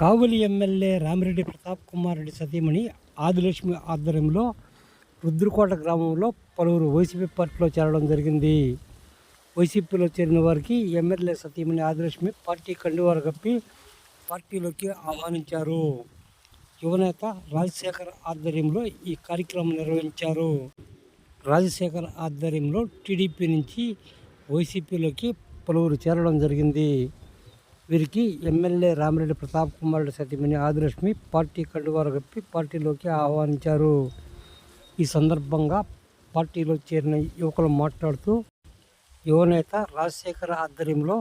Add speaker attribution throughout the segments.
Speaker 1: కావులి MLA Ramireddy Pratap Kumar Reddy సతీమణి ఆదిలక్ష్మి ఆధ్వర్యంలో రుద్రకోట గ్రామంలో పలువురు వైసీపీ పార్టీలో చేరడం జరిగింది. వైసీపీలో చేరిన వారికి ఎమ్మెల్యే సతీమణి ఆదిలక్ష్మి పార్టీ కండువారు కప్పి పార్టీలోకి ఆహ్వానించారు. యువనేత రాజశేఖర్ ఆధ్వర్యంలో ఈ కార్యక్రమం నిర్వహించారు. రాజశేఖర్ ఆధ్వర్యంలో టీడీపీ నుంచి వైసీపీలోకి పలువురు చేరడం జరిగింది. వీరికి ఎమ్మెల్యే రామిరెడ్డి ప్రతాప్ కుమార్ రెడ్డి సతీమణి ఆదిలక్ష్మి పార్టీ కండువారు కప్పి పార్టీలోకి ఆహ్వానించారు. ఈ సందర్భంగా పార్టీలో చేరిన యువకులు మాట్లాడుతూ యువనేత రాజశేఖర్ ఆధ్వర్యంలో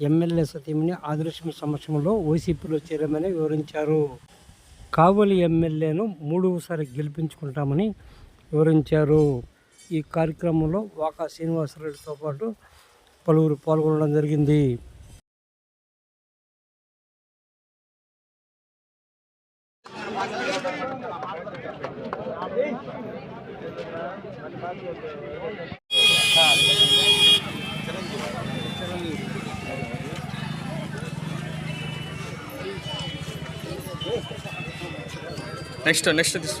Speaker 1: ఎమ్మెల్యే సతీమణి ఆదిలక్ష్మి సమక్షంలో వైసీపీలో చేరామని వివరించారు. కావలి ఎమ్మెల్యేను మూడవసారి గెలిపించుకుంటామని వివరించారు. ఈ కార్యక్రమంలో వాకా శ్రీనివాసరెడ్డితో పాటు పలువురు పాల్గొనడం జరిగింది.
Speaker 2: నెక్స్ట్ నెక్స్ట్ తీసు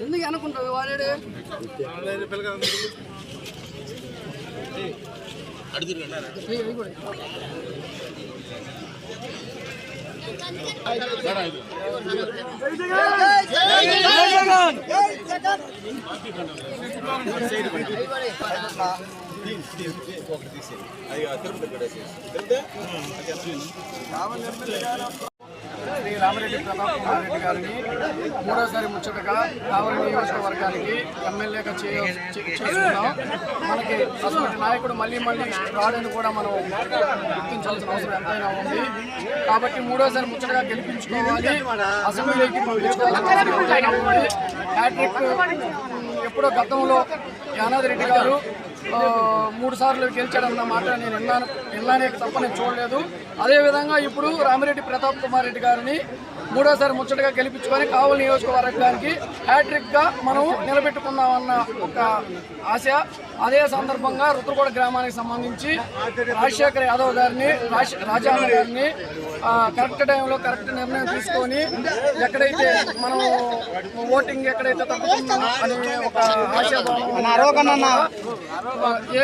Speaker 3: ఎందుకు అనుకుంటావు వాడే శ్రీ రామిరెడ్డి ప్రతాప్ కుమార్ రెడ్డి గారిని మూడోసారి ముచ్చటగా కావలి నియోజకవర్గానికి ఎమ్మెల్యేగా చేయ చేసుకున్నాం మనకి అటువంటి నాయకుడు మళ్ళీ మళ్ళీ రాడని కూడా మనం గుర్తించాల్సిన అవసరం ఎంతైనా ఉంది. కాబట్టి మూడోసారి ముచ్చటగా గెలిపించుకోవాలి. అసెంబ్లీకి హ్యాట్రిక్ ఎప్పుడో గతంలో యానాది రెడ్డి గారు మూడు సార్లు గెలిచాడన్న మాట నేను విన్నాను. విన్నానే తప్ప నేను చూడలేదు. అదేవిధంగా ఇప్పుడు రామిరెడ్డి ప్రతాప్ కుమార్ రెడ్డి గారిని మూడోసారి ముచ్చటగా గెలిపించుకొని కావలి నియోజకవర్గానికి హ్యాట్రిక్గా మనం నిలబెట్టుకుందామన్న ఒక ఆశ. అదే సందర్భంగా రుద్రకోట గ్రామానికి సంబంధించి రాజశేఖర్ యాదవ్ గారిని రాజ గారిని కరెక్ట్ టైంలో కరెక్ట్ నిర్ణయం తీసుకొని ఎక్కడైతే మనం ఓటింగ్ ఎక్కడైతే తగ్గుతుందో అనే ఒక ఆశాభావం ఆ, ఏ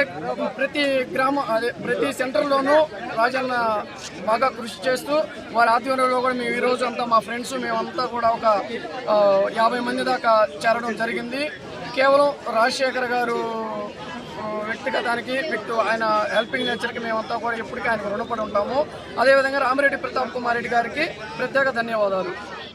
Speaker 3: ప్రతి గ్రామం అదే ప్రతి సెంటర్లోనూ రాజన్న బాగా కృషి చేస్తూ వారి ఆధ్వర్యంలో కూడా మేము ఈరోజు రోజు అంతా మా ఫ్రెండ్స్ మేమంతా కూడా ఒక యాభై మంది దాకా చేరడం జరిగింది. కేవలం రాజశేఖర్ గారు వ్యక్తిగతానికి వ్యక్తి ఆయన హెల్పింగ్ నేచర్కి మేమంతా కూడా ఇప్పటికీ ఆయనకు రుణపడి ఉంటాము. అదేవిధంగా రామిరెడ్డి ప్రతాప్ కుమార్ రెడ్డి గారికి ప్రత్యేక ధన్యవాదాలు.